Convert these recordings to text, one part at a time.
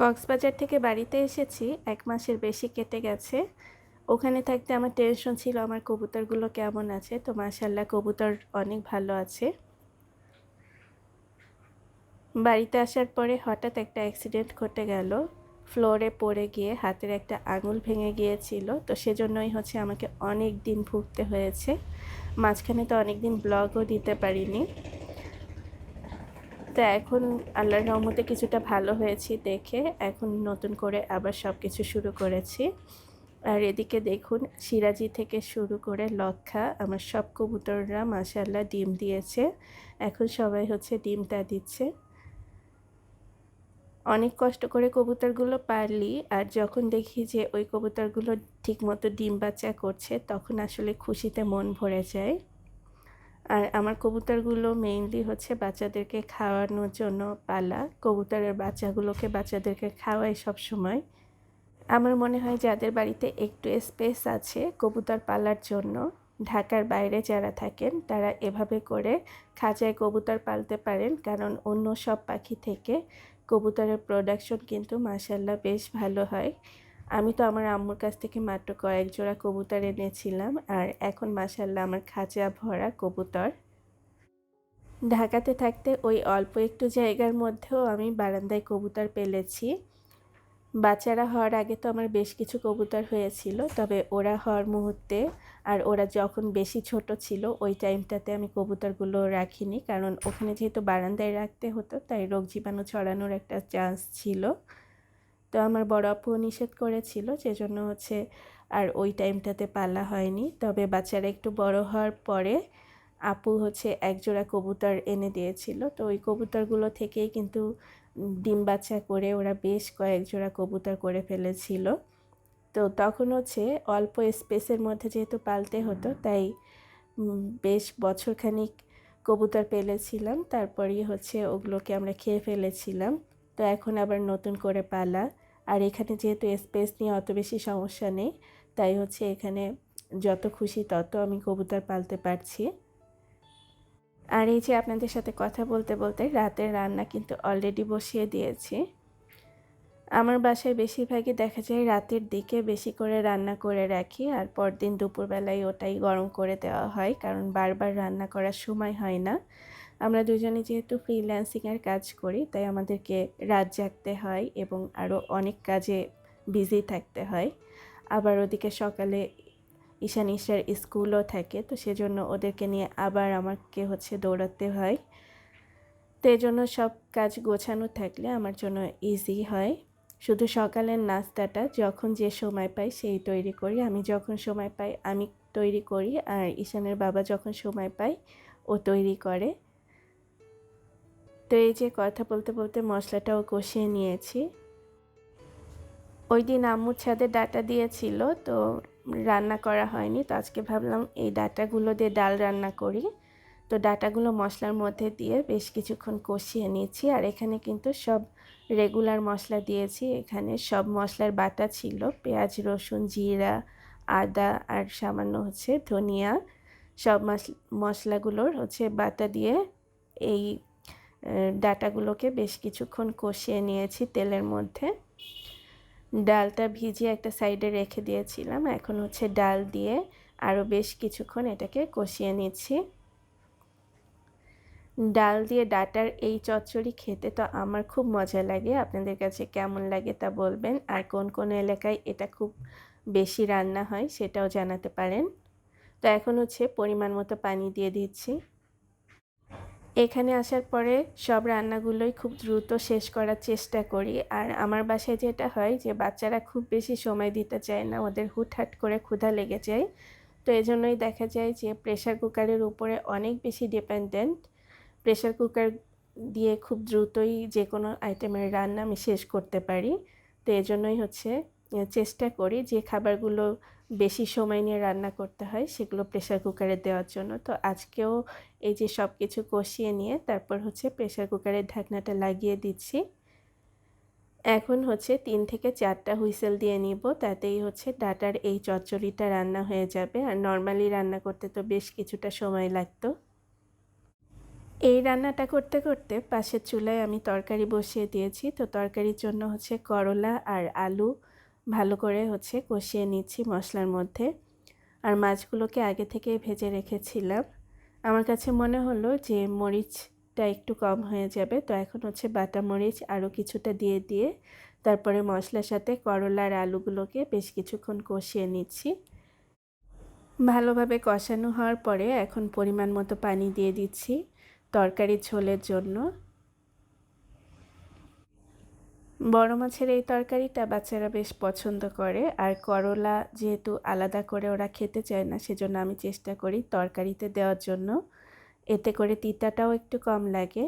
কক্সবাজার থেকে বাড়িতে এসেছি, এক মাসের বেশি কেটে গেছে। ওখানে থাকতে আমার টেনশন ছিল, আমার কবুতরগুলো কেমন আছে? তো মাশাল্লাহ কবুতর অনেক ভালো আছে। বাড়িতে আসার পরে হঠাৎ একটা অ্যাক্সিডেন্ট ঘটে গেল। ফ্লোরে পড়ে গিয়ে হাতের একটা আঙুল ভেঙে গিয়েছিল। তো সেজন্যই হচ্ছে আমাকে অনেক দিন ভুগতে হয়েছে। মাঝখানে তো অনেক দিন ব্লগও দিতে পারিনি। তো এখন আল্লাহর রহমতে কিছুটা ভালো হয়েছি দেখে এখন নতুন করে আবার সব কিছু শুরু করেছি। আর এদিকে দেখুন, সিরাজি থেকে শুরু করে লক্ষা, আমার সব কবুতররা মাসাল্লাহ ডিম দিয়েছে। এখন সবাই হচ্ছে ডিমটা দিচ্ছে। অনেক কষ্ট করে কবুতরগুলো পারলি, আর যখন দেখি যে ওই কবুতরগুলো ঠিকমতো ডিম বাচ্চা করছে, তখন আসলে খুশিতে মন ভরে যায়। আর আমার কবুতরগুলো মেইনলি হচ্ছে বাচ্চাদেরকে খাওয়ানোর জন্য পালা। কবুতরের বাচ্চাগুলোকে বাচ্চাদেরকে খাওয়াই সব সময়। আমার মনে হয় যাদের বাড়িতে একটু স্পেস আছে কবুতর পালার জন্য, ঢাকার বাইরে যারা থাকেন তারা এভাবে করে খাঁচায় কবুতর পালতে পারেন। কারণ অন্য সব পাখি থেকে কবুতরের প্রোডাকশন কিন্তু মাসাল্লাহ বেশ ভালো হয়। আমি তো আমার আম্মুর কাছ থেকে মাত্র কয়েক জোড়া কবুতর এনেছিলাম, আর এখন মাসাল্লাহ আমার খাঁচা ভরা কবুতর। ঢাকাতে থাকতে ওই অল্প একটু জায়গার মধ্যেও আমি বারান্দায় কবুতর পেলেছি। বাচ্চারা হওয়ার আগে তো আমার বেশ কিছু কবুতর হয়েছিল, তবে ওরা হওয়ার মুহূর্তে আর ওরা যখন বেশি ছোট ছিল, ওই টাইমটাতে আমি কবুতরগুলো রাখিনি, কারণ ওখানে যেহেতু বারান্দায় রাখতে হতো, তাই রোগ জীবাণু ছড়ানোর একটা চান্স ছিল। তো আমার বড় আপুও নিষেধ করেছিল জন্য হচ্ছে আর ওই টাইমটাতে পালা হয়নি। তবে বাচ্চারা একটু বড় হওয়ার পরে আপু হচ্ছে এক জোড়া কবুতর এনে দিয়েছিল। তো ওই কবুতরগুলো থেকেই কিন্তু ডিম বাচ্চা করে ওরা বেশ কয়েক জোড়া কবুতর করে ফেলেছিল। তো তখন হচ্ছে অল্প স্পেসের মধ্যে যেহেতু পালতে হতো, তাই বেশ বছরখানিক কবুতর পেলেছিলাম। তারপরেই হচ্ছে ওগুলোকে আমরা খেয়ে ফেলেছিলাম। তো এখন আবার নতুন করে পালা আর এখানে যেহেতু স্পেস নিয়ে অত বেশি সমস্যা নেই, তাই হচ্ছে এখানে যত খুশি তত আমি কবুতর পালতে পারছি। আর এই যে আপনাদের সাথে কথা বলতে বলতে রাতের রান্না কিন্তু অলরেডি বসিয়ে দিয়েছি। আমার বাসায় বেশিরভাগই দেখা যায় রাতের দিকে বেশি করে রান্না করে রাখি আর পরদিন দুপুরবেলায় ওটাই গরম করে দেওয়া হয়, কারণ বারবার রান্না করার সময় হয় না। আমরা দুজনে যেহেতু ফ্রিল্যান্সিংয়ের কাজ করি, তাই আমাদেরকে রাত জাগতে হয় এবং আরও অনেক কাজে বিজি থাকতে হয়। আবার ওদিকে সকালে ঈশান ঈশার স্কুলও থাকে, তো সেজন্য ওদেরকে নিয়ে আবার আমাকে হচ্ছে দৌড়াতে হয়। তো এই জন্য সব কাজ গোছানো থাকলে আমার জন্য ইজি হয়। শুধু সকালের নাস্তাটা, যখন যে সময় পাই সেই তৈরি করি। আমি যখন সময় পাই, আমি তৈরি করি আর ঈশানের বাবা যখন সময় পায়, ও তৈরি করে। তো এই যে কথা বলতে বলতে মশলাটাও কষিয়ে নিয়েছি। ওই দিন আম্মুর ছাদে ডাটা দিয়েছিল, তো রান্না করা হয়নি, তো আজকে ভাবলাম এই ডাটাগুলো দিয়ে ডাল রান্না করি। তো ডাটাগুলো মশলার মধ্যে দিয়ে বেশ কিছুক্ষণ কষিয়ে নিয়েছি, আর এখানে কিন্তু সব রেগুলার মশলা দিয়েছি। এখানে সব মশলার বাটা ছিল, পেঁয়াজ, রসুন, জিরা, আদা, আর সামান্য হচ্ছে ধনিয়া। সব মশলাগুলোর হচ্ছে বাটা দিয়ে এই ডাটাগুলোকে বেশ কিছুক্ষণ কষিয়ে নিয়েছি তেলের মধ্যে। ডালটা ভিজিয়ে একটা সাইডে রেখে দিয়েছিলাম। এখন হচ্ছে ডাল দিয়ে আরও বেশ কিছুক্ষণ এটাকে কষিয়ে নিচ্ছি। ডাল দিয়ে ডাটার এই চচ্চড়ি খেতে তো আমার খুব মজা লাগে। আপনাদের কাছে কেমন লাগে তা বলবেন। আর কোন কোন এলাকায় এটা খুব বেশি রান্না হয় সেটাও জানাতে পারেন। তো এখন হচ্ছে পরিমাণ মতো পানি দিয়ে দিচ্ছি। এখানে আসার পরে সব রান্নাগুলোই খুব দ্রুত শেষ করার চেষ্টা করি। আর আমার বাসায় যেটা হয় যে, বাচ্চারা খুব বেশি সময় দিতে চায় না, ওদের হুটহাট করে ক্ষুধা লেগে যায়। তো এজন্যই দেখা যায় যে প্রেশার কুকারের উপরে অনেক বেশি ডিপেন্ডেন্ট প্রেশার কুকার দিয়ে খুব দ্রুতই যে কোনো আইটেমের রান্না আমি শেষ করতে পারি। তো এজন্যই হচ্ছে চেষ্টা করি যে খাবারগুলো বেশি সময় নিয়ে রান্না করতে হয়, সেগুলো প্রেশার কুকারে দেওয়ার জন্য। তো আজকেও এই যে সব কিছু কষিয়ে নিয়ে তারপর হচ্ছে প্রেশার কুকারের ঢাকনাটা লাগিয়ে দিচ্ছি। এখন হচ্ছে তিন থেকে চারটা হুইসেল দিয়ে নিব, তাতেই হচ্ছে ডাটার এই চচ্চড়িটা রান্না হয়ে যাবে। আর নর্মালি রান্না করতে তো বেশ কিছুটা সময় লাগতো। এই রান্নাটা করতে করতে পাশের চুলায় আমি তরকারি বসিয়ে দিয়েছি। তো তরকারির জন্য হচ্ছে করলা আর আলু ভালো করে হচ্ছে কষিয়ে নিচ্ছি মশলার মধ্যে। আর মাছগুলোকে আগে থেকে ভেজে রেখেছিলাম। আমার কাছে মনে হলো যে মরিচটা একটু কম হয়ে যাবে, তো এখন হচ্ছে বাটা মরিচ আরও কিছুটা দিয়ে দিয়ে তারপরে মশলার সাথে করলার আলুগুলোকে বেশ কিছুক্ষণ কষিয়ে নিচ্ছি। ভালোভাবে কষানো হওয়ার পরে এখন পরিমাণ মতো পানি দিয়ে দিচ্ছি তরকারি ঝোলের জন্য। বড় মাছের এই তরকারিটা বাচ্চারা বেশ পছন্দ করে। আর করলা যেহেতু আলাদা করে ওরা খেতে চায় না, সেজন্য আমি চেষ্টা করি তরকারিতে দেওয়ার জন্য। এতে করে তিতাটাও একটু কম লাগে।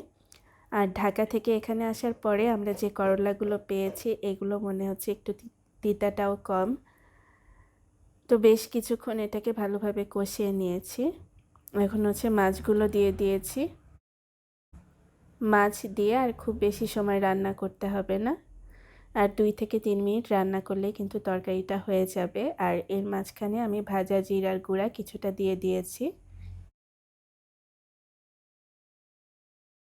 আর ঢাকা থেকে এখানে আসার পরে আমরা যে করলাগুলো পেয়েছি, এগুলো মনে হচ্ছে একটু তিতাটাও কম। তো বেশ কিছুক্ষণ এটাকে ভালোভাবে কষিয়ে নিয়েছি। এখন হচ্ছে মাছগুলো দিয়ে দিয়েছি। মাছ দিয়ে আর খুব বেশি সময় রান্না করতে হবে না। আর দুই থেকে তিন মিনিট রান্না করলে কিন্তু তরকারিটা হয়ে যাবে। আর এর মাঝখানে আমি ভাজা জিরার গুঁড়া কিছুটা দিয়ে দিয়েছি।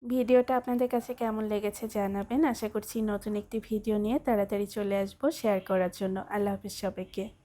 ভিডিওটা আপনাদের কাছে কেমন লেগেছে জানাবেন। আশা করছি নতুন একটি ভিডিও নিয়ে তাড়াতাড়ি চলে আসব শেয়ার করার জন্য। আল্লাহ হাফিজ সবাইকে।